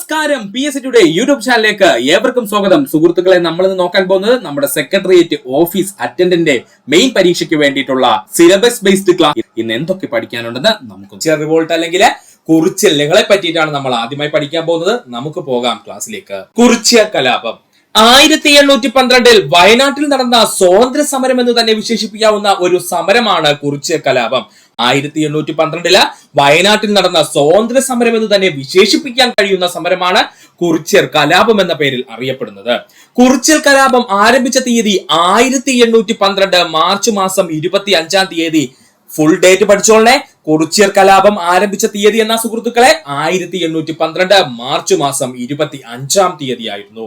നമസ്കാരം. P S today YouTube ചാനലിലേക്ക് ഏവർക്കും സ്വാഗതം. സുഹൃത്തുക്കളെ നമ്മൾ ഇന്ന് നോക്കാൻ പോകുന്നത് നമ്മുടെ സെക്രട്ടേറിയറ്റ് ഓഫീസ് അറ്റൻഡന്റ് മെയിൻ പരീക്ഷയ്ക്ക് വേണ്ടിയിട്ടുള്ള സിലബസ് ബേസ്ഡ് ക്ലാസ് ഇന്ന് എന്തൊക്കെ പഠിക്കാനുണ്ടെന്ന് നമുക്ക് റിവോൾട്ട് അല്ലെങ്കിൽ കുറിച്ചലുകളെ പറ്റിയിട്ടാണ് നമ്മൾ ആദ്യമായി പഠിക്കാൻ പോകുന്നത്. നമുക്ക് പോകാം ക്ലാസ്സിലേക്ക്. കുറിച്യ കലാപം. ആയിരത്തി എണ്ണൂറ്റി പന്ത്രണ്ടിൽ വയനാട്ടിൽ നടന്ന സ്വാതന്ത്ര്യ സമരം എന്ന് തന്നെ വിശേഷിപ്പിക്കാവുന്ന ഒരു സമരമാണ് കുറിച്യ കലാപം. ആയിരത്തി എണ്ണൂറ്റി പന്ത്രണ്ടിൽ വയനാട്ടിൽ നടന്ന സ്വാതന്ത്ര്യ സമരം എന്ന് തന്നെ വിശേഷിപ്പിക്കാൻ കഴിയുന്ന സമരമാണ് കുറിച്യർ കലാപം എന്ന പേരിൽ അറിയപ്പെടുന്നത്. കുറിച്യർ കലാപം ആരംഭിച്ച തീയതി ആയിരത്തി എണ്ണൂറ്റി പന്ത്രണ്ട് മാർച്ച് മാസം ഇരുപത്തി അഞ്ചാം തീയതി. Full date പഠിച്ചോളണേ. കുറിച്യർ കലാപം ആരംഭിച്ച തീയതി എന്ന സുഹൃത്തുക്കളെ? ആയിരത്തി എണ്ണൂറ്റി പന്ത്രണ്ട് മാർച്ച് മാസം ഇരുപത്തി അഞ്ചാം തീയതിയായിരുന്നു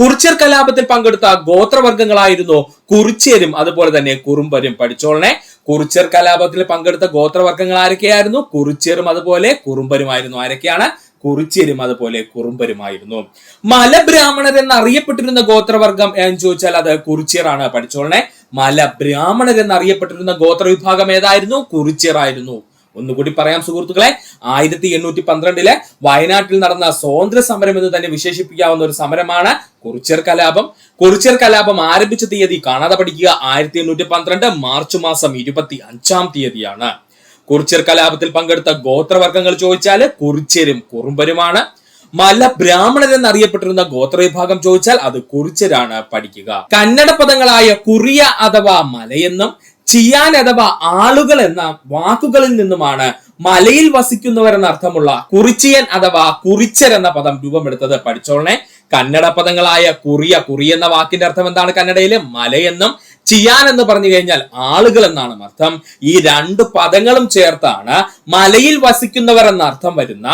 കുറിച്യർ കലാപത്തിൽ പങ്കെടുത്ത ഗോത്രവർഗങ്ങളായിരുന്നു കുറിച്യരും അതുപോലെ തന്നെ കുറുമ്പരും. പഠിച്ചോളണേ. കുറിച്യർ കലാപത്തിൽ പങ്കെടുത്ത ഗോത്രവർഗങ്ങൾ ആരൊക്കെയായിരുന്നു? കുറിച്യരും അതുപോലെ കുറുമ്പരുമായിരുന്നു. ആരൊക്കെയാണ്? കുറിച്യരും അതുപോലെ കുറുമ്പരുമായിരുന്നു. മലബ്രാഹ്മണർ എന്നറിയപ്പെട്ടിരുന്ന ഗോത്രവർഗം എന്ന് ചോദിച്ചാൽ അത് കുറിച്യറാണ്. പഠിച്ചോളണേ. മലബ്രാഹ്മണർ എന്നറിയപ്പെട്ടിരുന്ന ഗോത്രവിഭാഗം ഏതായിരുന്നു? കുറിച്യർ ആയിരുന്നു. ഒന്നുകൂടി പറയാം സുഹൃത്തുക്കളെ. ആയിരത്തി എണ്ണൂറ്റി പന്ത്രണ്ടിലെ വയനാട്ടിൽ നടന്ന സ്വാതന്ത്ര്യ സമരം എന്ന് തന്നെ വിശേഷിപ്പിക്കാവുന്ന ഒരു സമരമാണ് കുറിച്യർ കലാപം. കുറിച്യർ കലാപം ആരംഭിച്ച തീയതി കാണാതെ പഠിക്കുക ആയിരത്തി എണ്ണൂറ്റി പന്ത്രണ്ട് മാർച്ച് മാസം ഇരുപത്തി അഞ്ചാം തീയതിയാണ്. കുറിച്യർ കലാപത്തിൽ പങ്കെടുത്ത ഗോത്രവർഗങ്ങൾ ചോദിച്ചാൽ കുറിച്യരും കുറുമ്പരുമാണ്. മല ബ്രാഹ്മണർ എന്നറിയപ്പെട്ടിരുന്ന ഗോത്രവിഭാഗം ചോദിച്ചാൽ അത് കുറിച്ചരാണ് പഠിക്കുക. കന്നഡ പദങ്ങളായ കുറിയ അഥവാ മലയെന്നും ചിയാൻ അഥവാ ആളുകൾ എന്ന വാക്കുകളിൽ നിന്നുമാണ് മലയിൽ വസിക്കുന്നവർ എന്ന അർത്ഥമുള്ള കുറിച്ചിയൻ അഥവാ കുറിച്ചർ എന്ന പദം രൂപമെടുത്തത്. പഠിച്ചോളണേ. കന്നഡ പദങ്ങളായ കുറിയ കുറി എന്ന വാക്കിന്റെ അർത്ഥം എന്താണ് കന്നഡയിൽ? മലയെന്നും ചിയാൻ എന്ന് പറഞ്ഞു കഴിഞ്ഞാൽ ആളുകൾ എന്നാണ് അർത്ഥം. ഈ രണ്ട് പദങ്ങളും ചേർത്താണ് മലയിൽ വസിക്കുന്നവർ എന്ന അർത്ഥം വരുന്ന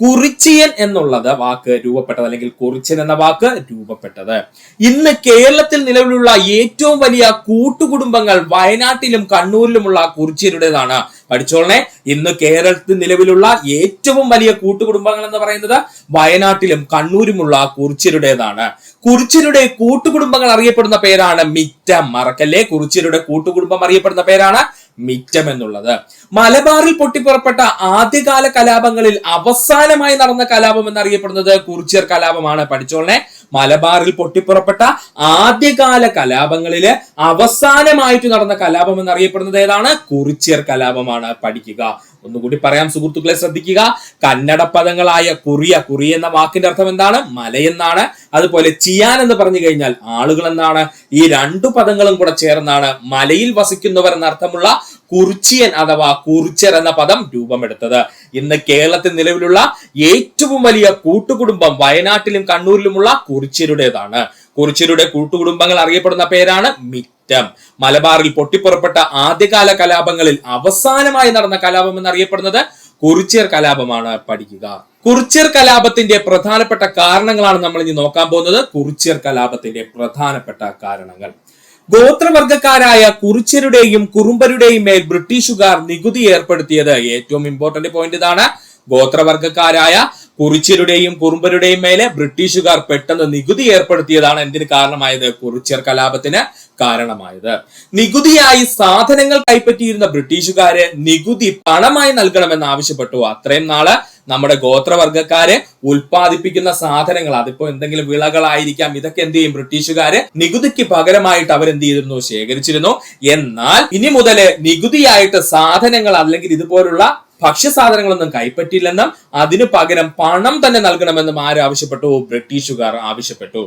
കുറിച്ചിയൻ എന്നുള്ളത് വാക്ക് രൂപപ്പെട്ടത് അല്ലെങ്കിൽ കുറിച്ചൻ എന്ന വാക്ക് രൂപപ്പെട്ടത്. ഇന്ന് കേരളത്തിൽ നിലവിലുള്ള ഏറ്റവും വലിയ കൂട്ടുകുടുംബങ്ങൾ വയനാട്ടിലും കണ്ണൂരിലുമുള്ള കുറിച്ചിയരുടേതാണ്. പഠിച്ചോളണേ. ഇന്ന് കേരളത്തിൽ നിലവിലുള്ള ഏറ്റവും വലിയ കൂട്ടുകുടുംബങ്ങൾ എന്ന് പറയുന്നത് വയനാട്ടിലും കണ്ണൂരുമുള്ള കുറിച്ചിയരുടേതാണ്. കുറിച്ചിയരുടെ കൂട്ടുകുടുംബങ്ങൾ അറിയപ്പെടുന്ന പേരാണ് മിറ്റം. മറക്കല്ലേ? കുറിച്ചിയരുടെ കൂട്ടുകുടുംബം അറിയപ്പെടുന്ന പേരാണ് മിറ്റം എന്നുള്ളത് മലബാറിൽ പൊട്ടിപ്പുറപ്പെട്ട ആദ്യകാല കലാപങ്ങളിൽ അവസാനമായി നടന്ന കലാപം എന്നറിയപ്പെടുന്നത് കുറിച്യർ കലാപമാണ്. പഠിച്ചോളെ മലബാറിൽ പൊട്ടിപ്പുറപ്പെട്ട ആദ്യകാല കലാപങ്ങളിൽ അവസാനമായിട്ട് നടന്ന കലാപം എന്നറിയപ്പെടുന്നത് ഏതാണ്? കുറിച്യർ കലാപമാണ്. പഠിക്കുക. ഒന്നുകൂടി പറയാം സുഹൃത്തുക്കളെ ശ്രദ്ധിക്കുക. കന്നഡ പദങ്ങളായ കുറിയ കുറി എന്ന വാക്കിന്റെ അർത്ഥം എന്താണ്? മലയെന്നാണ്. അതുപോലെ ചിയാൻ എന്ന് പറഞ്ഞു കഴിഞ്ഞാൽ ആളുകൾ എന്നാണ്. ഈ രണ്ടു പദങ്ങളും കൂടെ ചേർന്നാണ് മലയിൽ വസിക്കുന്നവർ എന്നർത്ഥമുള്ള കുറിച്ചിയൻ അഥവാ കുറിച്ചർ എന്ന പദം രൂപമെടുത്തത്. ഇന്ന് കേരളത്തിൽ നിലവിലുള്ള ഏറ്റവും വലിയ കൂട്ടുകുടുംബം വയനാട്ടിലും കണ്ണൂരിലുമുള്ള കുറിച്യരുടേതാണ് കുറിച്യരുടെ കൂട്ടുകുടുംബങ്ങൾ അറിയപ്പെടുന്ന പേരാണ് മിറ്റം. മലബാറിൽ പൊട്ടിപ്പുറപ്പെട്ട ആദ്യകാല കലാപങ്ങളിൽ അവസാനമായി നടന്ന കലാപം എന്നറിയപ്പെടുന്നത് കുറിച്യർ കലാപമാണ്. പഠിക്കുക. കുറിച്യർ കലാപത്തിന്റെ പ്രധാനപ്പെട്ട കാരണങ്ങളാണ് നമ്മൾ ഇനി നോക്കാൻ പോകുന്നത്. കുറിച്യർ കലാപത്തിന്റെ പ്രധാനപ്പെട്ട കാരണങ്ങൾ. ഗോത്രവർഗക്കാരായ കുറിച്യരുടെയും കുറുമ്പരുടെയും മേൽ ബ്രിട്ടീഷുകാർ നികുതി ഏർപ്പെടുത്തിയത് ഏറ്റവും ഇമ്പോർട്ടന്റ് പോയിന്റ് ഇതാണ്. ഗോത്രവർഗക്കാരായ കുറിച്യരുടെയും കുറുമ്പരുടെയും മേലെ ബ്രിട്ടീഷുകാർ പെട്ടെന്ന് നികുതി ഏർപ്പെടുത്തിയതാണ് എന്തിന് കാരണമായത്? കുറിച്യർ കലാപത്തിന് കാരണമായത്. നികുതിയായി സാധനങ്ങൾ കൈപ്പറ്റിയിരുന്ന ബ്രിട്ടീഷുകാര് നികുതി പണമായി നൽകണമെന്ന് ആവശ്യപ്പെട്ടു. അത്രയും നാൾ നമ്മുടെ ഗോത്രവർഗക്കാരെ ഉൽപ്പാദിപ്പിക്കുന്ന സാധനങ്ങൾ അതിപ്പോ എന്തെങ്കിലും വിളകളായിരിക്കാം ഇതൊക്കെ എന്ത് ചെയ്യും? ബ്രിട്ടീഷുകാര് നികുതിക്ക് പകരമായിട്ട് അവർ എന്ത് ചെയ്തിരുന്നു? ശേഖരിച്ചിരുന്നു. എന്നാൽ ഇനി മുതൽ നികുതിയായിട്ട് സാധനങ്ങൾ അല്ലെങ്കിൽ ഇതുപോലുള്ള ഭക്ഷ്യസാധനങ്ങളൊന്നും കൈപ്പറ്റില്ലെന്നും അതിനു പകരം പണം തന്നെ നൽകണമെന്നും ആര് ആവശ്യപ്പെട്ടു? ബ്രിട്ടീഷുകാർ ആവശ്യപ്പെട്ടു.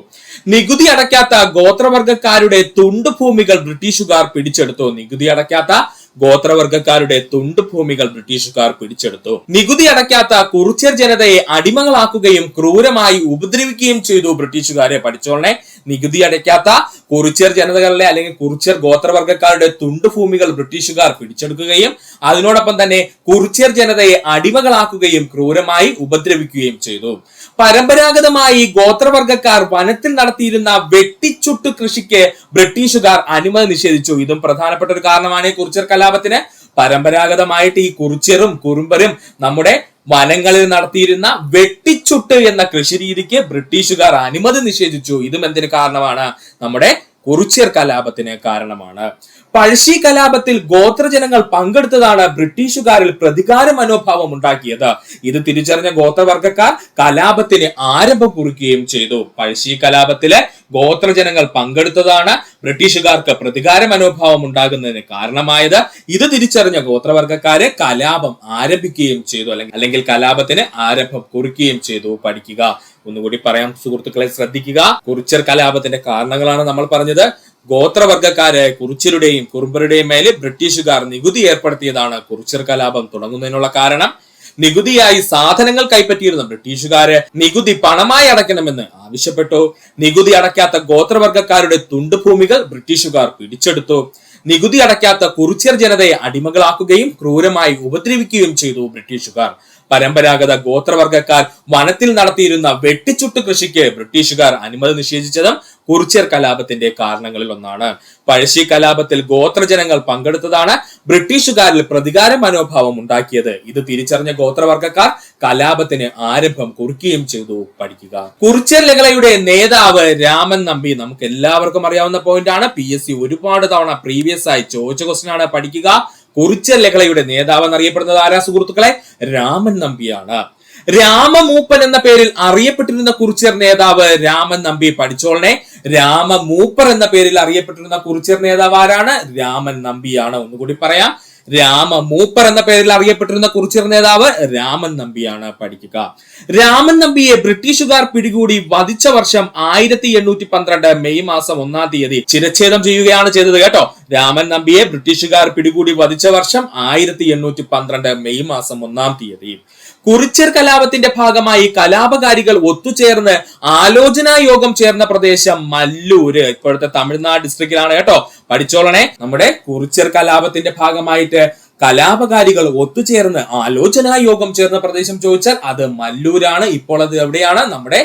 നികുതി അടയ്ക്കാത്ത ഗോത്രവർഗക്കാരുടെ തുണ്ടുഭൂമികൾ ബ്രിട്ടീഷുകാർ പിടിച്ചെടുത്തു. നികുതി അടയ്ക്കാത്ത ഗോത്രവർഗക്കാരുടെ തുണ്ടുഭൂമികൾ ബ്രിട്ടീഷുകാർ പിടിച്ചെടുത്തു. നികുതി അടയ്ക്കാത്ത കുറിച്യർ ജനതയെ അടിമകളാക്കുകയും ക്രൂരമായി ഉപദ്രവിക്കുകയും ചെയ്തു ബ്രിട്ടീഷുകാരെ. പഠിച്ചോളെ നികുതി അടയ്ക്കാത്ത കുറിച്യർ ജനതകളിലെ അല്ലെങ്കിൽ കുറിച്യർ ഗോത്രവർഗക്കാരുടെ തുണ്ടുഭൂമികൾ ബ്രിട്ടീഷുകാർ പിടിച്ചെടുക്കുകയും അതിനോടൊപ്പം തന്നെ കുറിച്യർ ജനതയെ അടിമകളാക്കുകയും ക്രൂരമായി ഉപദ്രവിക്കുകയും ചെയ്തു. പരമ്പരാഗതമായി ഗോത്രവർഗക്കാർ വനത്തിൽ നടത്തിയിരുന്ന വെട്ടിച്ചുട്ടു കൃഷിക്ക് ബ്രിട്ടീഷുകാർ അനുമതി നിഷേധിച്ചു. ഇതും പ്രധാനപ്പെട്ട ഒരു കാരണമാണ് കുറിച്യർ കുറിച്യർ കലാപത്തിന് പരമ്പരാഗതമായിട്ട് ഈ കുറിച്യറും കുറുമ്പരും നമ്മുടെ വനങ്ങളിൽ നടത്തിയിരുന്ന വെട്ടിച്ചുട്ട് എന്ന കൃഷി രീതിക്ക് ബ്രിട്ടീഷുകാർ അനുമതി നിഷേധിച്ചു. ഇതും എന്തിനു കാരണമാണ്? നമ്മുടെ കുറിച്യർ കലാപത്തിന് കാരണമാണ്. പഴശ്ശി കലാപത്തിൽ ഗോത്രജനങ്ങൾ പങ്കെടുത്തതാണ് ബ്രിട്ടീഷുകാരിൽ പ്രതികാര മനോഭാവം ഉണ്ടാക്കിയത്. ഇത് തിരിച്ചറിഞ്ഞ ഗോത്രവർഗക്കാർ കലാപത്തിന് ആരംഭം കുറിക്കുകയും ചെയ്തു. പഴശ്ശി കലാപത്തിലെ ഗോത്രജനങ്ങൾ പങ്കെടുത്തതാണ് ബ്രിട്ടീഷുകാർക്ക് പ്രതികാര മനോഭാവം ഉണ്ടാകുന്നതിന് കാരണമായത്. ഇത് തിരിച്ചറിഞ്ഞ ഗോത്രവർഗക്കാര് കലാപം ആരംഭിക്കുകയും ചെയ്തു. അല്ലെങ്കിൽ അല്ലെങ്കിൽ കലാപത്തിന് ആരംഭം കുറിക്കുകയും ചെയ്തു. പഠിക്കുക. ഒന്നുകൂടി പറയാം സുഹൃത്തുക്കളെ ശ്രദ്ധിക്കുക. കുറിച്ചർ കലാപത്തിന്റെ കാരണങ്ങളാണ് നമ്മൾ പറഞ്ഞത്. ഗോത്രവർഗക്കാരെ കുറിച്യരുടെയും കുറുമ്പരുടെയും മേലെ ബ്രിട്ടീഷുകാർ നികുതി ഏർപ്പെടുത്തിയതാണ് കുറിച്യർ കലാപം തുടങ്ങുന്നതിനുള്ള കാരണം. നികുതിയായി സാധനങ്ങൾ കൈപ്പറ്റിയിരുന്ന ബ്രിട്ടീഷുകാര് നികുതി പണമായി അടയ്ക്കണമെന്ന് ആവശ്യപ്പെട്ടു. നികുതി അടയ്ക്കാത്ത ഗോത്രവർഗക്കാരുടെ തുണ്ടുഭൂമികൾ ബ്രിട്ടീഷുകാർ പിടിച്ചെടുത്തു. നികുതി അടയ്ക്കാത്ത കുറിച്യർ ജനതയെ അടിമകളാക്കുകയും ക്രൂരമായി ഉപദ്രവിക്കുകയും ചെയ്തു ബ്രിട്ടീഷുകാർ. പരമ്പരാഗത ഗോത്രവർഗക്കാർ വനത്തിൽ നടത്തിയിരുന്ന വെട്ടിച്ചുട്ട് കൃഷിക്ക് ബ്രിട്ടീഷുകാർ അനുമതി നിഷേധിച്ചതും കുറിച്യർ കലാപത്തിന്റെ കാരണങ്ങളിൽ ഒന്നാണ്. പഴശ്ശി കലാപത്തിൽ ഗോത്രജനങ്ങൾ പങ്കെടുത്തതാണ് ബ്രിട്ടീഷുകാരിൽ പ്രതികാര മനോഭാവം ഉണ്ടാക്കിയത്. ഇത് തിരിച്ചറിഞ്ഞ ഗോത്രവർഗക്കാർ കലാപത്തിന് ആരംഭം കുറിക്കുകയും ചെയ്തു. പഠിക്കുക. കുറിച്യർ ലഹളയുടെ നേതാവ് രാമൻ നമ്പി നമുക്ക് എല്ലാവർക്കും അറിയാവുന്ന പോയിന്റ് ആണ്. പി എസ് സി ഒരുപാട് തവണ പ്രീവിയസ് ആയി ചോദിച്ച ക്വസ്റ്റൻ ആണ്. പഠിക്കുക. കുറിച്യർ ലഹളയുടെ നേതാവ് എന്നറിയപ്പെടുന്നത് ആരാ സുഹൃത്തുക്കളെ? രാമൻ നമ്പിയാണ്. രാമമൂപ്പൻ എന്ന പേരിൽ അറിയപ്പെട്ടിരുന്ന കുറിച്യർ നേതാവ് രാമൻ നമ്പി പഠിച്ചോളനെ രാമമൂപ്പർ എന്ന പേരിൽ അറിയപ്പെട്ടിരുന്ന കുറിച്യർ നേതാവ് ആരാണ്? രാമൻ നമ്പിയാണ്. ഒന്നുകൂടി പറയാം. രാമമൂപ്പർ എന്ന പേരിൽ അറിയപ്പെട്ടിരുന്ന കുറിച്ചർ നേതാവ് രാമൻ നമ്പിയാണ്. പഠിക്കുക. രാമൻ നമ്പിയെ ബ്രിട്ടീഷുകാർ പിടികൂടി വധിച്ച വർഷം ആയിരത്തി എണ്ണൂറ്റി പന്ത്രണ്ട് മെയ് മാസം ഒന്നാം തീയതി ചിരച്ഛേദം ചെയ്യുകയാണ് ചെയ്തത് കേട്ടോ. രാമൻ നമ്പിയെ ബ്രിട്ടീഷുകാർ പിടികൂടി വധിച്ച വർഷം ആയിരത്തി എണ്ണൂറ്റി പന്ത്രണ്ട് മെയ് മാസം ഒന്നാം തീയതി. കുറിച്യർ കലാപത്തിന്റെ ഭാഗമായി കലാപകാരികൾ ഒത്തുചേർന്ന് ആലോചനാ യോഗം ചേർന്ന പ്രദേശം മല്ലൂര്. ഇപ്പോഴത്തെ തമിഴ്നാട് ഡിസ്ട്രിക്റ്റിലാണ് കേട്ടോ. പഠിച്ചോളണേ. നമ്മുടെ കുറിച്യർ കലാപത്തിന്റെ ഭാഗമായിട്ട് കലാപകാരികൾ ഒത്തുചേർന്ന് ആലോചനാ യോഗം ചേർന്ന പ്രദേശം ചോദിച്ചാൽ അത് മല്ലൂരാണ്. ഇപ്പോൾ അത് എവിടെയാണ്? നമ്മുടെ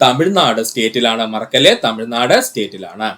തമിഴ്നാട് സ്റ്റേറ്റിലാണ് മറക്കല്ലേ? തമിഴ്നാട് സ്റ്റേറ്റിലാണ്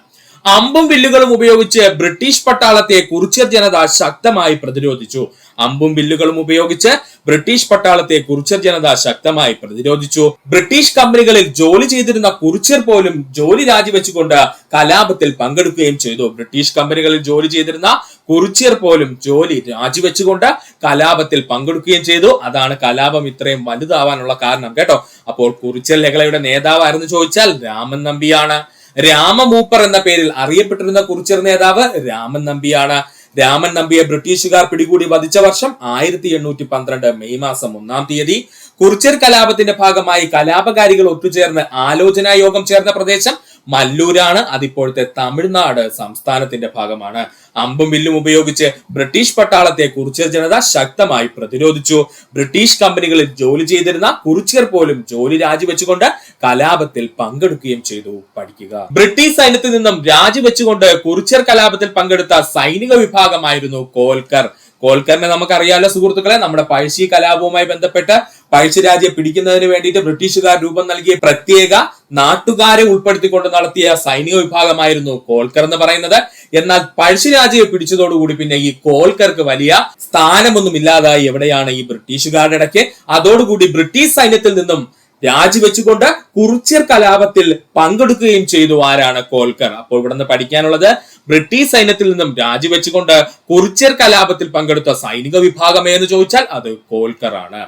അമ്പും വില്ലുകളും ഉപയോഗിച്ച് ബ്രിട്ടീഷ് പട്ടാളത്തെ കുറിച്യർ ജനത ശക്തമായി പ്രതിരോധിച്ചു. അമ്പും വില്ലുകളും ഉപയോഗിച്ച് ബ്രിട്ടീഷ് പട്ടാളത്തെ കുറിച്യർ ജനത ശക്തമായി പ്രതിരോധിച്ചു. ബ്രിട്ടീഷ് കമ്പനികളിൽ ജോലി ചെയ്തിരുന്ന കുറിച്യർ പോലും ജോലി രാജിവെച്ചുകൊണ്ട് കലാപത്തിൽ പങ്കെടുക്കുകയും ചെയ്തു. ബ്രിട്ടീഷ് കമ്പനികളിൽ ജോലി ചെയ്തിരുന്ന കുറിച്യർ പോലും ജോലി രാജിവെച്ചുകൊണ്ട് കലാപത്തിൽ പങ്കെടുക്കുകയും ചെയ്തു. അതാണ് കലാപം ഇത്രയും വലുതാവാനുള്ള കാരണം കേട്ടോ. അപ്പോൾ കുറിച്യർ ലഹളയുടെ നേതാവായിരുന്നു ചോദിച്ചാൽ രാമൻ നമ്പിയാണ്. രാമമൂപ്പർ എന്ന പേരിൽ അറിയപ്പെട്ടിരുന്ന കുറിച്യർ നേതാവ് രാമൻ നമ്പിയാണ്. രാമൻ നമ്പിയെ ബ്രിട്ടീഷുകാർ പിടികൂടി വധിച്ച വർഷം ആയിരത്തി എണ്ണൂറ്റി പന്ത്രണ്ട് മെയ് മാസം ഒന്നാം തീയതി കുറിച്ചർ കലാപത്തിന്റെ ഭാഗമായി കലാപകാരികൾ ഒത്തുചേർന്ന് ആലോചനാ യോഗം ചേർന്ന പ്രദേശം മല്ലൂരാണ് അതിപ്പോഴത്തെ തമിഴ്നാട് സംസ്ഥാനത്തിന്റെ ഭാഗമാണ്. അമ്പും വില്ലും ഉപയോഗിച്ച് ബ്രിട്ടീഷ് പട്ടാളത്തെ കുറിച്യർ ജനത ശക്തമായി പ്രതിരോധിച്ചു. ബ്രിട്ടീഷ് കമ്പനികളിൽ ജോലി ചെയ്തിരുന്ന കുറിച്യർ പോലും ജോലി രാജിവെച്ചുകൊണ്ട് കലാപത്തിൽ പങ്കെടുക്കുകയും ചെയ്തു പഠിക്കുക. ബ്രിട്ടീഷ് സൈന്യത്തിൽ നിന്നും രാജിവെച്ചുകൊണ്ട് കുറിച്യർ കലാപത്തിൽ പങ്കെടുത്ത സൈനിക വിഭാഗമായിരുന്നു കോൽക്കർ. കോൽക്കറിനെ നമുക്കറിയാലോ സുഹൃത്തുക്കളെ നമ്മുടെ പഴശ്ശി കലാപവുമായി ബന്ധപ്പെട്ട് പഴശ്ശിരാജ്യം പിടിക്കുന്നതിന് വേണ്ടിയിട്ട് ബ്രിട്ടീഷുകാർ രൂപം നൽകിയ പ്രത്യേക നാട്ടുകാരെ ഉൾപ്പെടുത്തിക്കൊണ്ട് നടത്തിയ സൈനിക വിഭാഗമായിരുന്നു കോൽക്കർ എന്ന് പറയുന്നത്. എന്നാൽ പഴശ്ശിരാജയെ പിടിച്ചതോടുകൂടി പിന്നെ ഈ കോൽക്കർക്ക് വലിയ സ്ഥാനമൊന്നും ഇല്ലാതായി എവിടെയാണ് ഈ ബ്രിട്ടീഷുകാരുടെ ഇടയ്ക്ക്. അതോടുകൂടി ബ്രിട്ടീഷ് സൈന്യത്തിൽ നിന്നും രാജിവെച്ചുകൊണ്ട് കുറിച്യർ കലാപത്തിൽ പങ്കെടുക്കുകയും ചെയ്തു ആരാണ് കോൽക്കർ. അപ്പോൾ ഇവിടെ നിന്ന് പഠിക്കാനുള്ളത് ബ്രിട്ടീഷ് സൈന്യത്തിൽ നിന്നും രാജിവെച്ചുകൊണ്ട് കുറിച്യർ കലാപത്തിൽ പങ്കെടുത്ത സൈനിക വിഭാഗം എന്ന് ചോദിച്ചാൽ അത് കോൽക്കർ ആണ്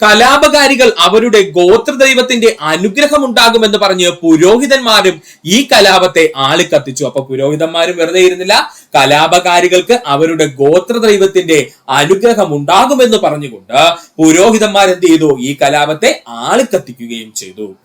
കലാപകാരികൾ അവരുടെ ഗോത്രദൈവത്തിന്റെ അനുഗ്രഹം ഉണ്ടാകുമെന്ന് പറഞ്ഞ് പുരോഹിതന്മാരും ഈ കലാപത്തെ ആളിക്കത്തിച്ചു. അപ്പൊ പുരോഹിതന്മാരും വെറുതെ ഇരുന്നില്ല കലാപകാരികൾക്ക് അവരുടെ ഗോത്ര ദൈവത്തിന്റെ അനുഗ്രഹം ഉണ്ടാകുമെന്ന് പറഞ്ഞുകൊണ്ട് പുരോഹിതന്മാർ എന്ത് ചെയ്തു? ഈ കലാപത്തെ ആളിക്കത്തിക്കുകയും ചെയ്തു.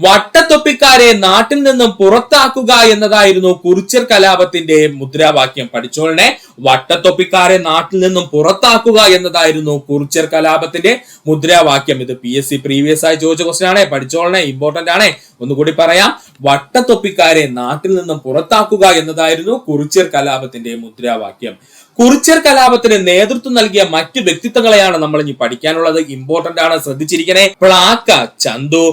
വട്ടത്തൊപ്പിക്കാരെ നാട്ടിൽ നിന്നും പുറത്താക്കുക എന്നതായിരുന്നു കുറിച്യർ കലാപത്തിന്റെ മുദ്രാവാക്യം. പഠിച്ചോളനെ വട്ടത്തൊപ്പിക്കാരെ നാട്ടിൽ നിന്നും പുറത്താക്കുക എന്നതായിരുന്നു കുറിച്യർ കലാപത്തിന്റെ മുദ്രാവാക്യം. ഇത് പി എസ് സി പ്രീവിയസ് ആയി ചോദിച്ച ക്വസ്റ്റൻ ആണേ. പഠിച്ചോളനെ ഇമ്പോർട്ടന്റ് ആണേ. ഒന്നുകൂടി പറയാം. വട്ടത്തൊപ്പിക്കാരെ നാട്ടിൽ നിന്നും പുറത്താക്കുക എന്നതായിരുന്നു കുറിച്യർ കലാപത്തിന്റെ മുദ്രാവാക്യം. കുറിച്യർ കലാപത്തിന് നേതൃത്വം നൽകിയ മറ്റു വ്യക്തിത്വങ്ങളെയാണ് നമ്മൾ ഇനി പഠിക്കാനുള്ളത്. ഇമ്പോർട്ടന്റ് ആണ്. ശ്രദ്ധിച്ചിരിക്കണേ. പ്ലാക്ക ചന്തു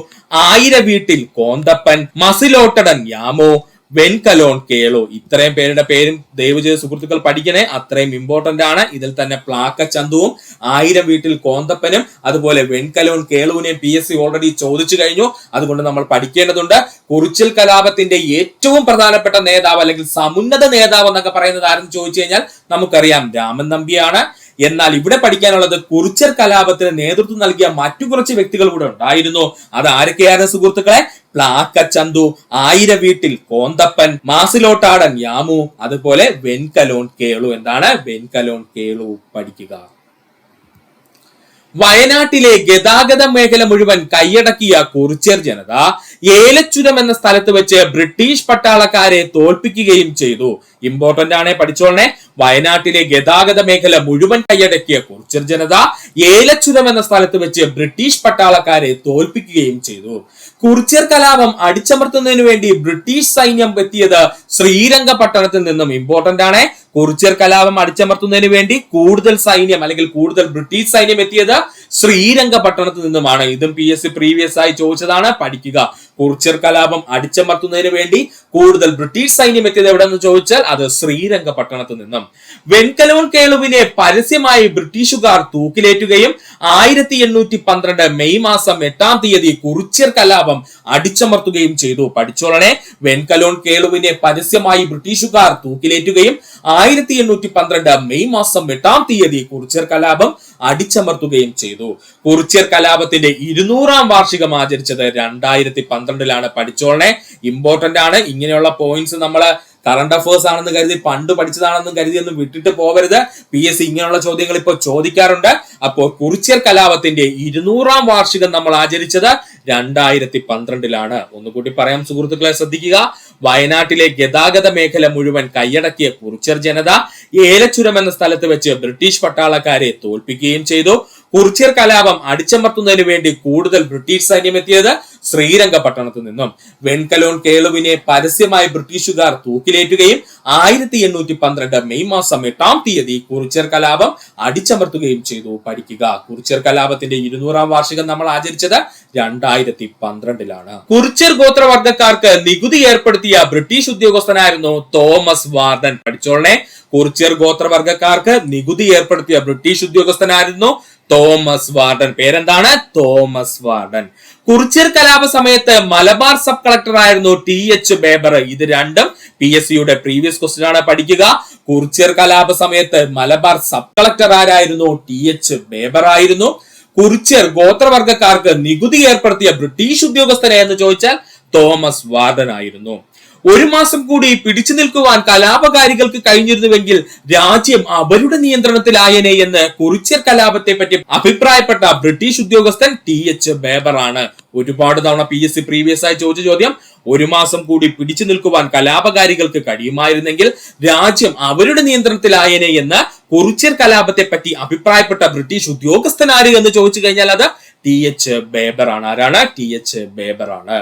ആയിര വീട്ടിൽ കോന്തപ്പൻ മസിലോട്ടടൻ യാമോ വെൻകലോൺ കേളു. ഇത്രയും പേരുടെ പേരും ദയവ് ചെയ്ത് സുഹൃത്തുക്കൾ പഠിക്കണേ. അത്രയും ഇമ്പോർട്ടന്റ് ആണ്. ഇതിൽ തന്നെ പ്ലാക്ക ചന്തുവും ആയിരം വീട്ടിൽ കോന്തപ്പനും അതുപോലെ വെൻകലോൺ കേളുവിനെയും പി എസ് സി ഓൾറെഡി ചോദിച്ചു കഴിഞ്ഞു. അതുകൊണ്ട് നമ്മൾ പഠിക്കേണ്ടതുണ്ട്. കുറിച്ചിൽ കലാപത്തിന്റെ ഏറ്റവും പ്രധാനപ്പെട്ട നേതാവ് അല്ലെങ്കിൽ സമുന്നത നേതാവ് എന്നൊക്കെ പറയുന്നത് ആരെന്ന് ചോദിച്ചു കഴിഞ്ഞാൽ നമുക്കറിയാം രാമൻ നമ്പിയാണ്. എന്നാൽ ഇവിടെ പഠിക്കാനുള്ളത് കുറിച്ചർ കലാപത്തിന് നേതൃത്വം നൽകിയ മറ്റു കുറച്ച് വ്യക്തികൾ കൂടെ ഉണ്ടായിരുന്നു. അത് ആരൊക്കെയായിരുന്നു സുഹൃത്തുക്കളെ? പ്ലാക്ക ചന്തു ആയിര വീട്ടിൽ കോന്തപ്പൻ മാസിലോട്ടാടൻ യാമു അതുപോലെ വെൻകലോൺ കേളു. എന്താണ്? വെൻകലോൺ കേളു പഠിക്കുക. വയനാട്ടിലെ ഗതാഗത മേഖല മുഴുവൻ കൈയടക്കിയ കുറിച്യർ ജനത ഏലച്ചുരം എന്ന സ്ഥലത്ത് വെച്ച് ബ്രിട്ടീഷ് പട്ടാളക്കാരെ തോൽപ്പിക്കുകയും ചെയ്തു. ഇമ്പോർട്ടന്റ് ആണ് പഠിച്ചോളണേ. വയനാട്ടിലെ ഗതാഗത മേഖല മുഴുവൻ കൈയടക്കിയ കുറിച്ചർ ജനത ഏലച്ചുരം എന്ന സ്ഥലത്ത് വെച്ച് ബ്രിട്ടീഷ് പട്ടാളക്കാരെ തോൽപ്പിക്കുകയും ചെയ്തു. കുറിച്യർ കലാപം അടിച്ചമർത്തുന്നതിന് വേണ്ടി ബ്രിട്ടീഷ് സൈന്യം എത്തിയത് ശ്രീരംഗപട്ടണത്തിൽ നിന്നും ഇമ്പോർട്ടന്റ് ആണ്. കുറിച്യർ കലാപം അടിച്ചമർത്തുന്നതിന് വേണ്ടി കൂടുതൽ സൈന്യം അല്ലെങ്കിൽ കൂടുതൽ ബ്രിട്ടീഷ് സൈന്യം എത്തിയത് ശ്രീരംഗപട്ടണത്തിൽ നിന്നുമാണ്. ഇതും പി എസ് സി പ്രീവിയസ് ആയി ചോദിച്ചതാണ്. പഠിക്കുക. കുറിച്യർ കലാപം അടിച്ചമർത്തുന്നതിന് വേണ്ടി കൂടുതൽ ബ്രിട്ടീഷ് സൈന്യം എത്തിയത് എവിടെ നിന്ന് ചോദിച്ചാൽ അത് ശ്രീരംഗപട്ടണത്തിൽ നിന്നും. വെൺകലോൺ കേളുവിനെ പരസ്യമായി ബ്രിട്ടീഷുകാർ തൂക്കിലേറ്റുകയും ആയിരത്തി എണ്ണൂറ്റി പന്ത്രണ്ട് മെയ് മാസം എട്ടാം തീയതി കുറിച്യർ കലാപം അടിച്ചമർത്തുകയും ചെയ്തു. പഠിച്ചോളനെ വെൻകലോൺ കേളുവിനെ പരസ്യമായി ബ്രിട്ടീഷുകാർ തൂക്കിലേറ്റുകയും ആയിരത്തി എണ്ണൂറ്റി പന്ത്രണ്ട് മെയ് മാസം എട്ടാം തീയതി കുറിച്യർ കലാപം അടിച്ചമർത്തുകയും ചെയ്തു. കുറിച്യർ കലാപത്തിന്റെ ഇരുന്നൂറാം വാർഷികം ആചരിച്ചത് രണ്ടായിരത്തി പന്ത്രണ്ടിലാണ് പഠിച്ചോളനെ ഇമ്പോർട്ടന്റ് ആണ്. ഇങ്ങനെയുള്ള പോയിന്റ്സ് നമ്മൾ കറണ്ട് അഫേഴ്സ് ആണെന്ന് കരുതി പണ്ട് പഠിച്ചതാണെന്നും കരുതി ഒന്നും വിട്ടിട്ട് പോകരുത് പി എസ് സി ഇങ്ങനെയുള്ള ചോദ്യങ്ങൾ ഇപ്പോൾ ചോദിക്കാറുണ്ട്. അപ്പോൾ കുറിച്യർ കലാപത്തിന്റെ ഇരുന്നൂറാം വാർഷികം നമ്മൾ ആചരിച്ചത് രണ്ടായിരത്തി പന്ത്രണ്ടിലാണ് ഒന്നുകൂടി പറയാം സുഹൃത്തുക്കളെ ശ്രദ്ധിക്കുക. വയനാട്ടിലെ ഗതാഗത മേഖല മുഴുവൻ കൈയടക്കിയ കുറിച്യർ ജനത ഏലച്ചുരം എന്ന സ്ഥലത്ത് വെച്ച് ബ്രിട്ടീഷ് പട്ടാളക്കാരെ തോൽപ്പിക്കുകയും ചെയ്തു. കുറിച്യർ കലാപം അടിച്ചമർത്തുന്നതിന് വേണ്ടി കൂടുതൽ ബ്രിട്ടീഷ് സൈന്യം എത്തിയത് ശ്രീരംഗപട്ടണത്തു നിന്നും. വെൺകലോൺ കേളുവിനെ പരസ്യമായി ബ്രിട്ടീഷുകാർ തൂക്കിലേറ്റുകയും ആയിരത്തി എണ്ണൂറ്റി പന്ത്രണ്ട് മെയ് മാസം എട്ടാം തീയതി കുറിച്ചർ കലാപം അടിച്ചമർത്തുകയും ചെയ്തു. പഠിക്കുക. കുറിച്ചർ കലാപത്തിന്റെ ഇരുന്നൂറാം വാർഷികം നമ്മൾ ആചരിച്ചത് രണ്ടായിരത്തി പന്ത്രണ്ടിലാണ്. കുറിച്ചർ ഗോത്രവർഗക്കാർക്ക് നികുതി ഏർപ്പെടുത്തിയ ബ്രിട്ടീഷ് ഉദ്യോഗസ്ഥനായിരുന്നു തോമസ് വാർഡൻ. പഠിച്ചോളനെ കുറിച്ചർ ഗോത്രവർഗക്കാർക്ക് നികുതി ഏർപ്പെടുത്തിയ ബ്രിട്ടീഷ് ഉദ്യോഗസ്ഥനായിരുന്നു തോമസ് വാർഡൻ. പേരെന്താണ്? Thomas Warden. കുറിച്യർ കലാപ സമയത്ത് മലബാർ സബ് കളക്ടർ ആയിരുന്നു ടി എച്ച് ബേബർ. ഇത് രണ്ടും പി എസ് സിയുടെ പ്രീവിയസ് ക്വസ്റ്റ്യൻ ആണ് പഠിക്കുക. കുറിച്യർ കലാപ സമയത്ത് മലബാർ സബ് കളക്ടർ ആരായിരുന്നു? ടി എച്ച് ബേബർ ആയിരുന്നു. കുറിച്യർ ഗോത്രവർഗക്കാർക്ക് നികുതി ഏർപ്പെടുത്തിയ ബ്രിട്ടീഷ് ഉദ്യോഗസ്ഥനെ എന്ന് ചോദിച്ചാൽ തോമസ് വാർഡൻ ആയിരുന്നു. ഒരു മാസം കൂടി പിടിച്ചു നിൽക്കുവാൻ കലാപകാരികൾക്ക് കഴിഞ്ഞിരുന്നുവെങ്കിൽ രാജ്യം അവരുടെ നിയന്ത്രണത്തിലായനെ എന്ന് കുറിച്യർ കലാപത്തെ പറ്റി അഭിപ്രായപ്പെട്ട ബ്രിട്ടീഷ് ഉദ്യോഗസ്ഥൻ ടി എച്ച് ബേബർ ആണ് ഒരുപാട് തവണ പി എസ് സി പ്രീവിയസ് ആയി ചോദിച്ച ചോദ്യം ഒരു മാസം കൂടി പിടിച്ചു നിൽക്കുവാൻ കലാപകാരികൾക്ക് കഴിയുമായിരുന്നെങ്കിൽ രാജ്യം അവരുടെ നിയന്ത്രണത്തിലായനെ എന്ന് കുറിച്യർ കലാപത്തെ പറ്റി അഭിപ്രായപ്പെട്ട ബ്രിട്ടീഷ് ഉദ്യോഗസ്ഥൻ ആര് എന്ന് ചോദിച്ചു കഴിഞ്ഞാൽ അത് ടി എച്ച് ബേബർ ആണ് ആരാണ്? ടി എച്ച് ബേബർ ആണ്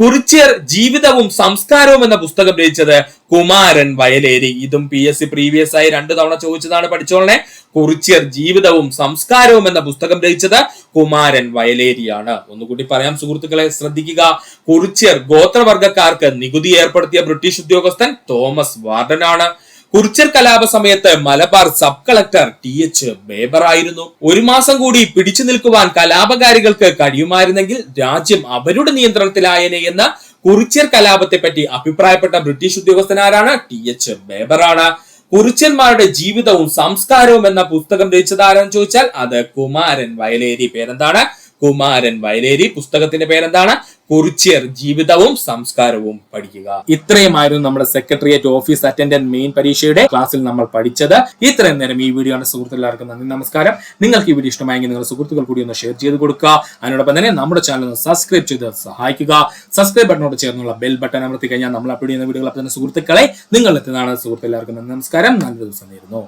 കുറിച്യർ ജീവിതവും സംസ്കാരവും എന്ന പുസ്തകം രചിച്ചത് കുമാരൻ വയലേരി. ഇതും പി എസ് സി പ്രീവിയസ് ആയി രണ്ടു തവണ ചോദിച്ചതാണ് പഠിച്ചോളനെ കുറിച്യർ ജീവിതവും സംസ്കാരവും എന്ന പുസ്തകം രചിച്ചത് കുമാരൻ വയലേരിയാണ്. ഒന്നുകൂടി പറയാം സുഹൃത്തുക്കളെ ശ്രദ്ധിക്കുക. കുറിച്യർ ഗോത്രവർഗക്കാർക്ക് നികുതി ഏർപ്പെടുത്തിയ ബ്രിട്ടീഷ് ഉദ്യോഗസ്ഥൻ തോമസ് വാർഡനാണ്. കുറിച്യർ കലാപ സമയത്ത് Malabar sub collector T H Baber ആയിരുന്നു. ഒരു മാസം കൂടി പിടിച്ചു നിൽക്കുവാൻ കലാപകാരികൾക്ക് കഴിയുമായിരുന്നെങ്കിൽ രാജ്യം അവരുടെ നിയന്ത്രണത്തിലായനെ എന്ന കുറിച്യർ കലാപത്തെ പറ്റി അഭിപ്രായപ്പെട്ട ബ്രിട്ടീഷ് ഉദ്യോഗസ്ഥനാരാണ് ടി എച്ച് ബേബർ ആണ്. കുറിച്യന്മാരുടെ ജീവിതവും സംസ്കാരവും എന്ന പുസ്തകം രചിച്ചതാരെന്ന് ചോദിച്ചാൽ അത് കുമാരൻ വയലേരി. പേരെന്താണ്? കുമാരൻ വയലേരി പുസ്തകത്തിന്റെ പേരെന്താണ്? കുറിച്യർ ജീവിതവും സംസ്കാരവും പഠിക്കുക. ഇത്രയുമായിരുന്നു നമ്മുടെ സെക്രട്ടേറിയറ്റ് ഓഫീസ് അറ്റൻഡന്റ് മെയിൻ പരീക്ഷയുടെ ക്ലാസ്സിൽ നമ്മൾ പഠിച്ചത്. ഇത്രയും നേരം ഈ വീഡിയോ ആണ് സുഹൃത്തുക്കൾ എല്ലാവർക്കും നന്ദി നമസ്കാരം. നിങ്ങൾക്ക് ഈ വീഡിയോ ഇഷ്ടമായെങ്കിൽ നിങ്ങൾ സുഹൃത്തുക്കൾ കൂടി ഒന്ന് ഷെയർ ചെയ്ത് കൊടുക്കുക. അതിനോടൊപ്പം തന്നെ നമ്മുടെ ചാനൽ ഒന്ന് സബ്സ്ക്രൈബ് ചെയ്ത് സഹായിക്കുക. സബ്സ്ക്രൈബ് ബട്ടനോട് ചേർന്നുള്ള ബെൽ ബട്ടൺ അമർത്തി കഴിഞ്ഞാൽ നമ്മൾ അപ്ലോഡ് ചെയ്യുന്ന വീഡിയോകൾ അപ്പം തന്നെ സുഹൃത്തുക്കളെ നിങ്ങൾ എത്തുന്നതാണ് സുഹൃത്തുക്കൾ എല്ലാവർക്കും നന്ദി നമസ്കാരം. നല്ല ദിവസം നേരുന്നു.